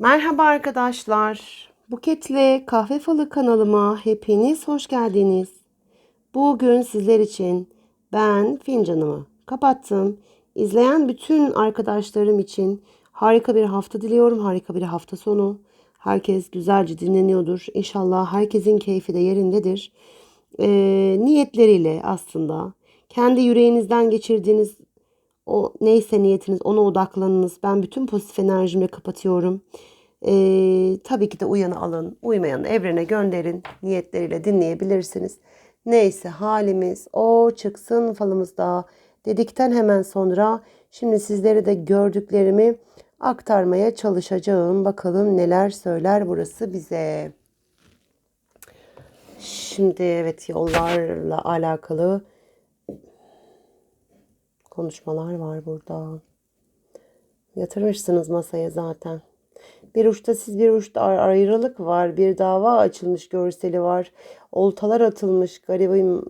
Merhaba arkadaşlar. Buketli Kahve Falı kanalıma hepiniz hoş geldiniz. Bugün sizler için ben fincanımı kapattım. İzleyen bütün arkadaşlarım için harika bir hafta diliyorum. Harika bir hafta sonu. Herkes güzelce dinleniyordur. İnşallah herkesin keyfi de yerindedir. Ee, niyetleriyle aslında kendi yüreğinizden geçirdiğiniz o neyse niyetiniz ona odaklanınız. Ben bütün pozitif enerjimle kapatıyorum. Ee, tabii ki de uyanı alın. Uymayanı evrene gönderin. Niyetleriyle dinleyebilirsiniz. Neyse halimiz o çıksın falımızda dedikten hemen sonra şimdi sizlere de gördüklerimi aktarmaya çalışacağım. Bakalım neler söyler burası bize. Şimdi evet yollarla alakalı konuşmalar var burada. Yatırmışsınız masaya zaten. Bir uçta siz bir uçta ayrılık var. Bir dava açılmış görseli var. Oltalar atılmış. Garibim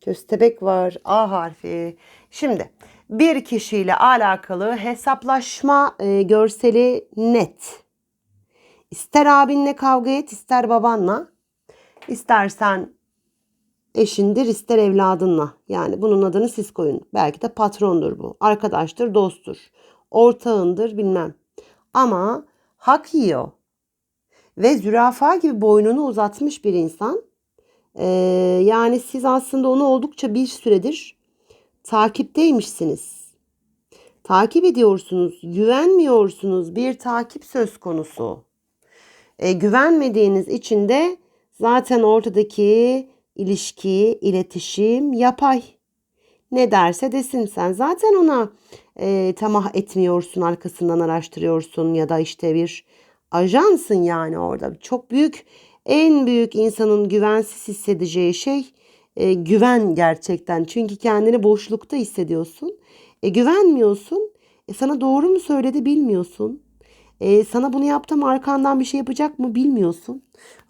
köstebek var. A harfi. Şimdi bir kişiyle alakalı hesaplaşma e, görseli net. İster abinle kavga et, ister babanla. İstersen eşindir, ister evladınla. Yani bunun adını siz koyun. Belki de patrondur bu. Arkadaştır, dosttur. Ortağındır bilmem. Ama hak yiyor. Ve zürafa gibi boynunu uzatmış bir insan. Ee, yani siz aslında onu oldukça bir süredir takipteymişsiniz. Takip ediyorsunuz, güvenmiyorsunuz. Bir takip söz konusu. E, güvenmediğiniz için de zaten ortadaki ilişki, iletişim yapay. Ne derse desin sen zaten ona e, tamah etmiyorsun, arkasından araştırıyorsun ya da işte bir ajansın yani orada. Çok büyük, en büyük insanın güvensiz hissedeceği şey e, güven gerçekten. Çünkü kendini boşlukta hissediyorsun. E, güvenmiyorsun. E, sana doğru mu söyledi bilmiyorsun. E, sana bunu yaptım arkandan bir şey yapacak mı bilmiyorsun.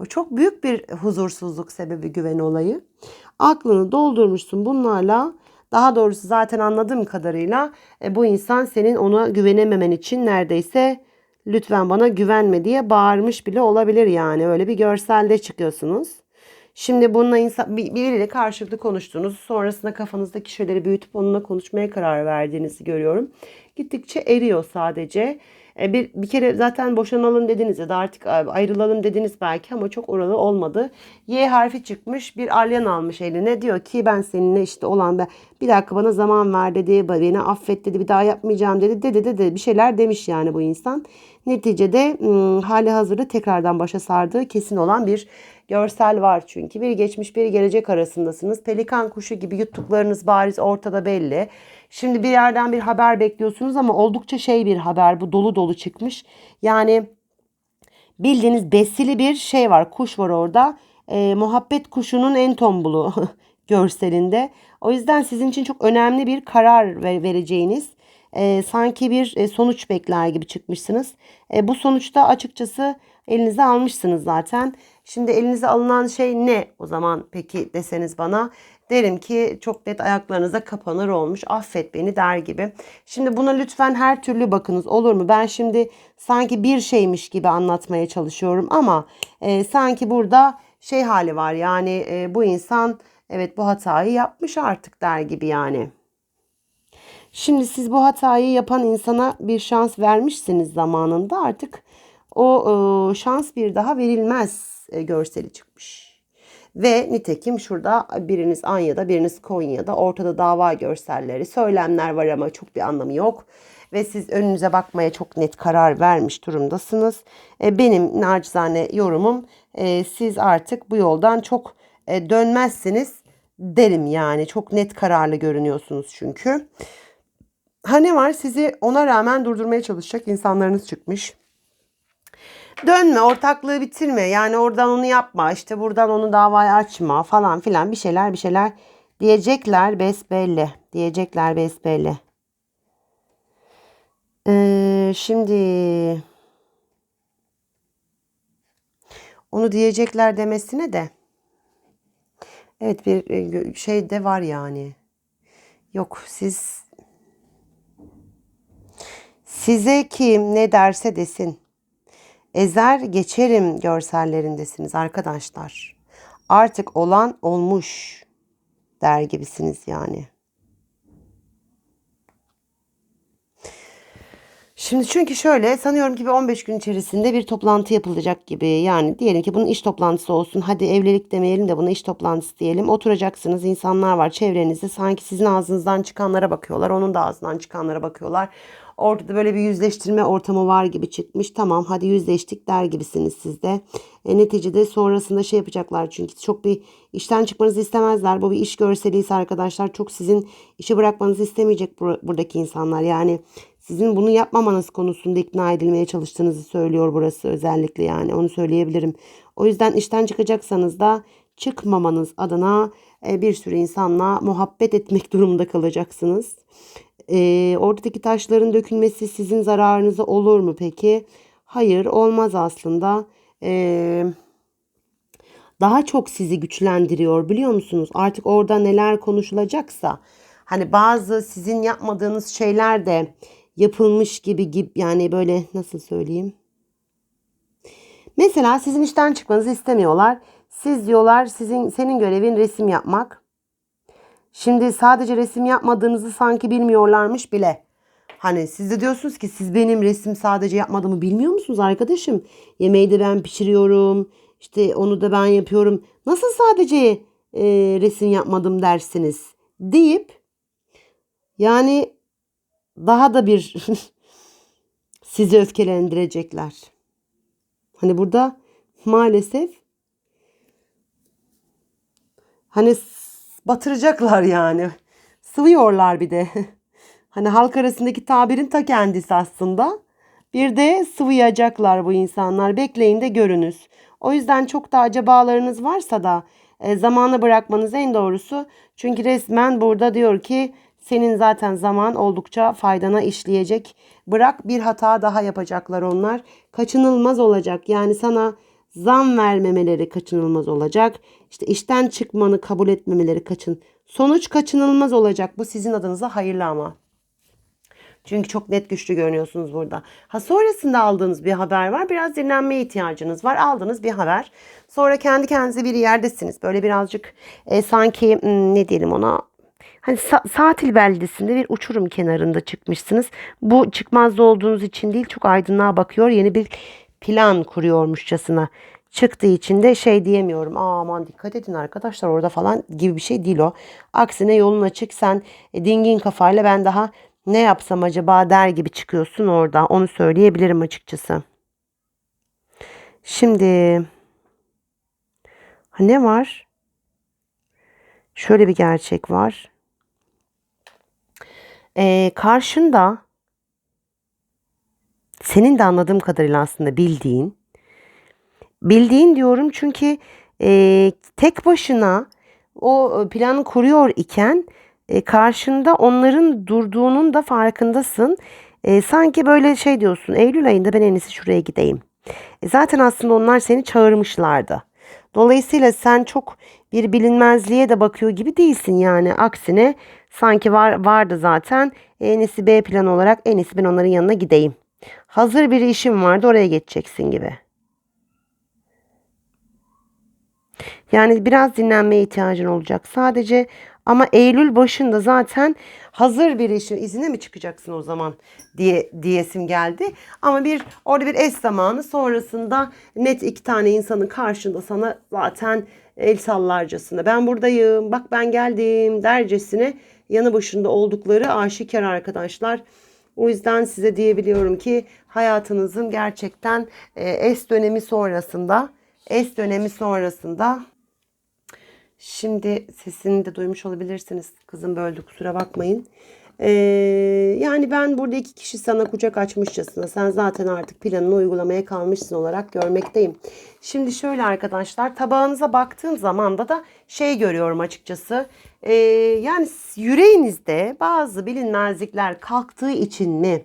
Çok büyük bir huzursuzluk sebebi güven olayı. Aklını doldurmuşsun bunlarla. Daha doğrusu zaten anladığım kadarıyla e, bu insan senin ona güvenememen için neredeyse lütfen bana güvenme diye bağırmış bile olabilir yani. Öyle bir görselde çıkıyorsunuz. Şimdi bununla insan, biriyle karşılıklı konuştuğunuz, sonrasında kafanızdaki şeyleri büyütüp onunla konuşmaya karar verdiğinizi görüyorum. Gittikçe eriyor sadece. E, bir, bir kere zaten boşanalım dediniz ya da artık ayrılalım dediniz belki ama çok oralı olmadı. Y harfi çıkmış bir alyan almış eline diyor ki ben seninle işte olan ben bir dakika bana zaman ver dedi beni affet dedi bir daha yapmayacağım dedi dedi dedi bir şeyler demiş yani bu insan. Neticede hali hazırda tekrardan başa sardığı kesin olan bir görsel var çünkü. Bir geçmiş bir gelecek arasındasınız. Pelikan kuşu gibi yuttuklarınız bariz ortada belli. Şimdi bir yerden bir haber bekliyorsunuz ama oldukça şey bir haber bu dolu dolu çıkmış. Yani bildiğiniz besili bir şey var kuş var orada. E, muhabbet kuşunun en tombulu görselinde. O yüzden sizin için çok önemli bir karar vereceğiniz e, sanki bir e, sonuç bekler gibi çıkmışsınız. E, bu sonuçta açıkçası elinize almışsınız zaten. Şimdi elinize alınan şey ne o zaman peki deseniz bana derim ki çok net ayaklarınıza kapanır olmuş affet beni der gibi. Şimdi buna lütfen her türlü bakınız olur mu? Ben şimdi sanki bir şeymiş gibi anlatmaya çalışıyorum ama e, sanki burada şey hali var yani e, bu insan evet bu hatayı yapmış artık der gibi yani. Şimdi siz bu hatayı yapan insana bir şans vermişsiniz zamanında artık o e, şans bir daha verilmez e, görseli çıkmış. Ve nitekim şurada biriniz Anya'da biriniz Konya'da ortada dava görselleri söylemler var ama çok bir anlamı yok. Ve siz önünüze bakmaya çok net karar vermiş durumdasınız. E, benim nacizane yorumum e, siz artık bu yoldan çok dönmezsiniz derim yani. Çok net kararlı görünüyorsunuz çünkü. Ha ne var sizi ona rağmen durdurmaya çalışacak insanlarınız çıkmış. Dönme, ortaklığı bitirme. Yani oradan onu yapma, işte buradan onu davaya açma falan filan bir şeyler bir şeyler diyecekler besbelli. Diyecekler besbelli. Ee, şimdi onu diyecekler demesine de evet bir e, şey de var yani. Yok siz size kim ne derse desin ezer geçerim görsellerindesiniz arkadaşlar. Artık olan olmuş der gibisiniz yani. Şimdi çünkü şöyle sanıyorum ki bir 15 gün içerisinde bir toplantı yapılacak gibi. Yani diyelim ki bunun iş toplantısı olsun. Hadi evlilik demeyelim de buna iş toplantısı diyelim. Oturacaksınız insanlar var çevrenizde. Sanki sizin ağzınızdan çıkanlara bakıyorlar. Onun da ağzından çıkanlara bakıyorlar. Ortada böyle bir yüzleştirme ortamı var gibi çıkmış. Tamam hadi yüzleştik der gibisiniz siz de. E, neticede sonrasında şey yapacaklar çünkü çok bir işten çıkmanızı istemezler. Bu bir iş görseliyse arkadaşlar çok sizin işi bırakmanızı istemeyecek bur- buradaki insanlar. Yani sizin bunu yapmamanız konusunda ikna edilmeye çalıştığınızı söylüyor burası özellikle yani onu söyleyebilirim. O yüzden işten çıkacaksanız da çıkmamanız adına e, bir sürü insanla muhabbet etmek durumunda kalacaksınız. E, oradaki taşların dökülmesi sizin zararınıza olur mu peki? Hayır olmaz aslında. E, daha çok sizi güçlendiriyor biliyor musunuz? Artık orada neler konuşulacaksa hani bazı sizin yapmadığınız şeyler de yapılmış gibi gibi yani böyle nasıl söyleyeyim? Mesela sizin işten çıkmanızı istemiyorlar. Siz diyorlar sizin senin görevin resim yapmak. Şimdi sadece resim yapmadığınızı sanki bilmiyorlarmış bile. Hani siz de diyorsunuz ki siz benim resim sadece yapmadığımı bilmiyor musunuz arkadaşım? Yemeği de ben pişiriyorum. İşte onu da ben yapıyorum. Nasıl sadece e, resim yapmadım dersiniz deyip yani daha da bir sizi öfkelendirecekler. Hani burada maalesef hani batıracaklar yani. Sıvıyorlar bir de. Hani halk arasındaki tabirin ta kendisi aslında. Bir de sıvayacaklar bu insanlar. Bekleyin de görünüz. O yüzden çok da acabalarınız varsa da e, zamana bırakmanız en doğrusu. Çünkü resmen burada diyor ki senin zaten zaman oldukça faydana işleyecek. Bırak bir hata daha yapacaklar onlar. Kaçınılmaz olacak. Yani sana zam vermemeleri kaçınılmaz olacak. İşte işten çıkmanı kabul etmemeleri kaçın. Sonuç kaçınılmaz olacak. Bu sizin adınıza hayırlı ama. Çünkü çok net güçlü görünüyorsunuz burada. Ha sonrasında aldığınız bir haber var. Biraz dinlenmeye ihtiyacınız var. Aldığınız bir haber. Sonra kendi kendinize bir yerdesiniz. Böyle birazcık e, sanki hmm, ne diyelim ona Hani Sa- Saatil beldesinde bir uçurum kenarında çıkmışsınız. Bu çıkmazda olduğunuz için değil çok aydınlığa bakıyor. Yeni bir plan kuruyormuşçasına çıktığı için de şey diyemiyorum. Aman dikkat edin arkadaşlar orada falan gibi bir şey değil o. Aksine yolun açık sen e, dingin kafayla ben daha ne yapsam acaba der gibi çıkıyorsun orada. Onu söyleyebilirim açıkçası. Şimdi ha, ne var? Şöyle bir gerçek var. Ee, karşında senin de anladığım kadarıyla aslında bildiğin bildiğin diyorum çünkü e, tek başına o e, planı kuruyor iken e, karşında onların durduğunun da farkındasın. E, sanki böyle şey diyorsun Eylül ayında ben en iyisi şuraya gideyim. E, zaten aslında onlar seni çağırmışlardı. Dolayısıyla sen çok bir bilinmezliğe de bakıyor gibi değilsin yani. Aksine sanki var vardı zaten. En iyisi B plan olarak en ben onların yanına gideyim. Hazır bir işim vardı oraya geçeceksin gibi. Yani biraz dinlenmeye ihtiyacın olacak sadece. Ama Eylül başında zaten hazır bir işin izine mi çıkacaksın o zaman diye diyesim geldi. Ama bir orada bir eş zamanı sonrasında net iki tane insanın karşında sana zaten el sallarcasına ben buradayım bak ben geldim dercesine yanı başında oldukları aşikar arkadaşlar. O yüzden size diyebiliyorum ki hayatınızın gerçekten e, es dönemi sonrasında es dönemi sonrasında Şimdi sesini de duymuş olabilirsiniz. Kızım böldü kusura bakmayın. Ee, yani ben burada iki kişi sana kucak açmışçasına sen zaten artık planını uygulamaya kalmışsın olarak görmekteyim. Şimdi şöyle arkadaşlar tabağınıza baktığım zaman da da şey görüyorum açıkçası. Ee, yani yüreğinizde bazı bilinmezlikler kalktığı için mi?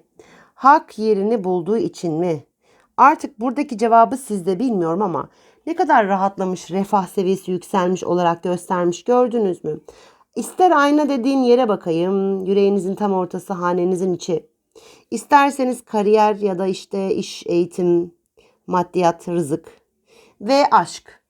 Hak yerini bulduğu için mi? Artık buradaki cevabı sizde bilmiyorum ama ne kadar rahatlamış, refah seviyesi yükselmiş olarak göstermiş gördünüz mü? İster ayna dediğim yere bakayım, yüreğinizin tam ortası, hanenizin içi. İsterseniz kariyer ya da işte iş, eğitim, maddiyat, rızık ve aşk.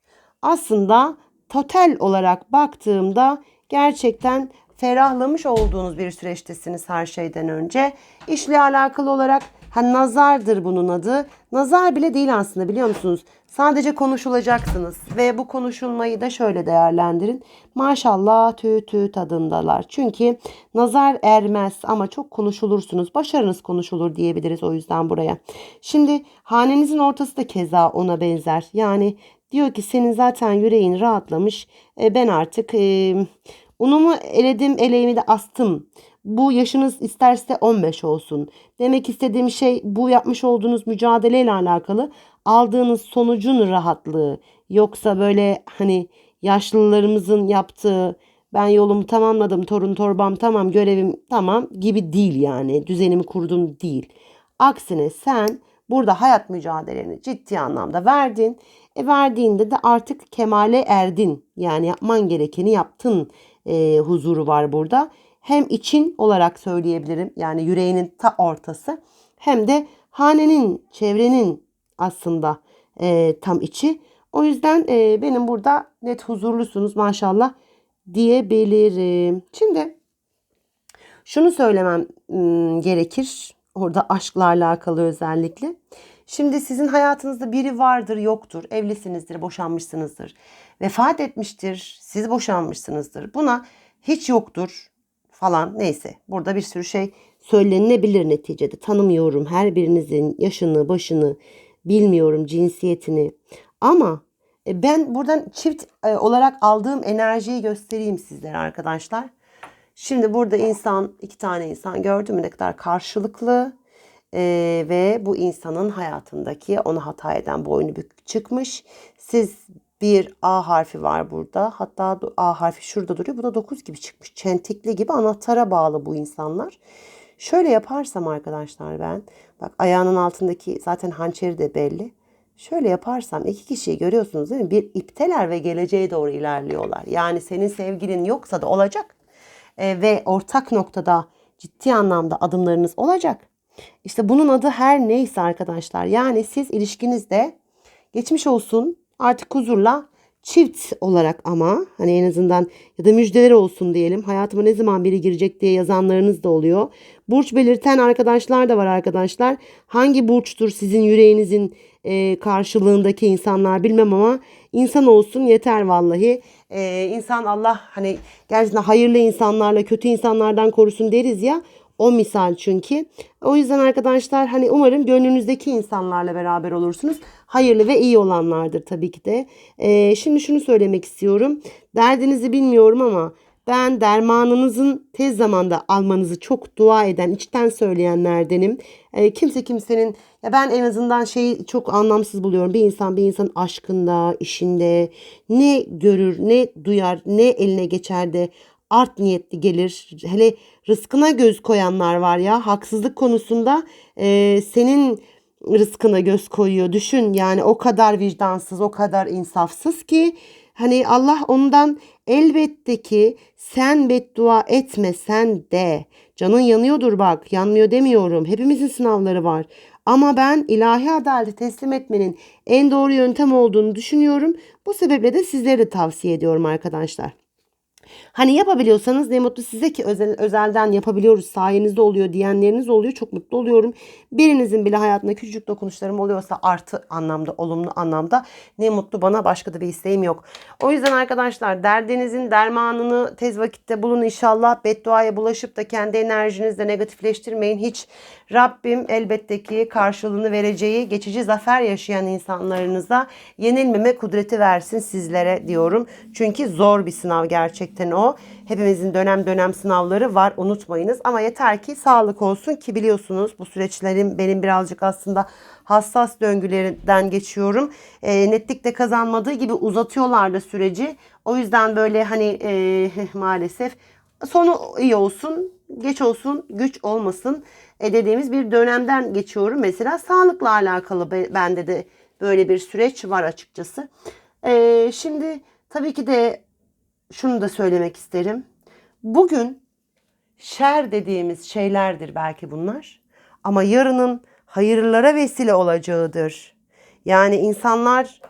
Aslında total olarak baktığımda gerçekten ferahlamış olduğunuz bir süreçtesiniz her şeyden önce. İşle alakalı olarak ha, nazardır bunun adı. Nazar bile değil aslında biliyor musunuz? Sadece konuşulacaksınız ve bu konuşulmayı da şöyle değerlendirin. Maşallah tüy tüy tadındalar. Çünkü nazar ermez ama çok konuşulursunuz. Başarınız konuşulur diyebiliriz o yüzden buraya. Şimdi hanenizin ortası da keza ona benzer. Yani diyor ki senin zaten yüreğin rahatlamış. E, ben artık e, unumu eledim eleğimi de astım. Bu yaşınız isterse 15 olsun. Demek istediğim şey bu yapmış olduğunuz mücadeleyle alakalı aldığınız sonucun rahatlığı. Yoksa böyle hani yaşlılarımızın yaptığı ben yolumu tamamladım torun torbam tamam görevim tamam gibi değil yani düzenimi kurdum değil. Aksine sen burada hayat mücadeleni ciddi anlamda verdin. E verdiğinde de artık kemale erdin. Yani yapman gerekeni yaptın e, huzuru var burada. Hem için olarak söyleyebilirim yani yüreğinin ta ortası hem de hanenin, çevrenin aslında e, tam içi. O yüzden e, benim burada net huzurlusunuz maşallah diyebilirim. Şimdi şunu söylemem gerekir. Orada aşkla alakalı özellikle. Şimdi sizin hayatınızda biri vardır, yoktur. Evlisinizdir, boşanmışsınızdır. Vefat etmiştir, siz boşanmışsınızdır. Buna hiç yoktur falan neyse. Burada bir sürü şey söylenilebilir neticede. Tanımıyorum her birinizin yaşını, başını, bilmiyorum cinsiyetini. Ama e, ben buradan çift e, olarak aldığım enerjiyi göstereyim sizlere arkadaşlar. Şimdi burada insan, iki tane insan gördüm mü ne kadar karşılıklı ee, ve bu insanın hayatındaki onu hata eden boynu bükük çıkmış. Siz bir A harfi var burada. Hatta A harfi şurada duruyor. Bu da 9 gibi çıkmış. Çentikli gibi anahtara bağlı bu insanlar. Şöyle yaparsam arkadaşlar ben. Bak ayağının altındaki zaten hançeri de belli. Şöyle yaparsam iki kişiyi görüyorsunuz değil mi? Bir ipteler ve geleceğe doğru ilerliyorlar. Yani senin sevgilin yoksa da olacak. E, ve ortak noktada ciddi anlamda adımlarınız olacak. İşte bunun adı her neyse arkadaşlar. Yani siz ilişkinizde geçmiş olsun artık huzurla çift olarak ama hani en azından ya da müjdeler olsun diyelim. Hayatıma ne zaman biri girecek diye yazanlarınız da oluyor. Burç belirten arkadaşlar da var arkadaşlar. Hangi burçtur sizin yüreğinizin e, karşılığındaki insanlar bilmem ama insan olsun yeter vallahi. E, insan Allah hani gerçekten hayırlı insanlarla kötü insanlardan korusun deriz ya. O misal çünkü. O yüzden arkadaşlar hani umarım gönlünüzdeki insanlarla beraber olursunuz. Hayırlı ve iyi olanlardır tabii ki de. Ee, şimdi şunu söylemek istiyorum. Derdinizi bilmiyorum ama ben dermanınızın tez zamanda almanızı çok dua eden, içten söyleyenlerdenim. E, kimse kimsenin ya ben en azından şeyi çok anlamsız buluyorum. Bir insan bir insan aşkında, işinde ne görür, ne duyar, ne eline geçer de art niyetli gelir. Hele rızkına göz koyanlar var ya haksızlık konusunda e, senin rızkına göz koyuyor. Düşün yani o kadar vicdansız, o kadar insafsız ki hani Allah ondan elbette ki sen beddua etmesen de canın yanıyordur bak yanmıyor demiyorum. Hepimizin sınavları var. Ama ben ilahi adaleti teslim etmenin en doğru yöntem olduğunu düşünüyorum. Bu sebeple de sizlere de tavsiye ediyorum arkadaşlar. Hani yapabiliyorsanız ne mutlu size ki özel, özelden yapabiliyoruz sayenizde oluyor diyenleriniz oluyor. Çok mutlu oluyorum. Birinizin bile hayatında küçücük dokunuşlarım oluyorsa artı anlamda, olumlu anlamda ne mutlu bana başka da bir isteğim yok. O yüzden arkadaşlar derdinizin dermanını tez vakitte bulun inşallah. Bedduaya bulaşıp da kendi enerjinizle negatifleştirmeyin. Hiç Rabbim elbette ki karşılığını vereceği geçici zafer yaşayan insanlarınıza yenilmeme kudreti versin sizlere diyorum. Çünkü zor bir sınav gerçekten o. Hepimizin dönem dönem sınavları var unutmayınız. Ama yeter ki sağlık olsun ki biliyorsunuz bu süreçlerim benim birazcık aslında hassas döngülerinden geçiyorum. E, netlikte kazanmadığı gibi uzatıyorlar da süreci. O yüzden böyle hani e, maalesef sonu iyi olsun, geç olsun, güç olmasın e, dediğimiz bir dönemden geçiyorum. Mesela sağlıkla alakalı bende de böyle bir süreç var açıkçası. E, şimdi tabii ki de şunu da söylemek isterim. Bugün şer dediğimiz şeylerdir belki bunlar. Ama yarının hayırlara vesile olacağıdır. Yani insanlar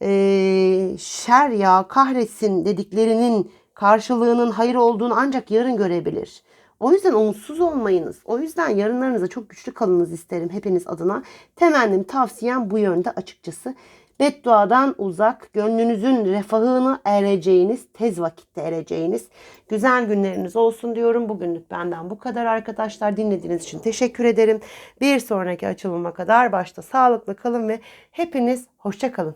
eee, şer ya kahretsin dediklerinin karşılığının hayır olduğunu ancak yarın görebilir. O yüzden umutsuz olmayınız. O yüzden yarınlarınıza çok güçlü kalınız isterim hepiniz adına. Temennim, tavsiyem bu yönde açıkçası. Bedduadan uzak, gönlünüzün refahını ereceğiniz, tez vakitte ereceğiniz güzel günleriniz olsun diyorum. Bugünlük benden bu kadar arkadaşlar. Dinlediğiniz için teşekkür ederim. Bir sonraki açılıma kadar başta sağlıklı kalın ve hepiniz hoşça kalın.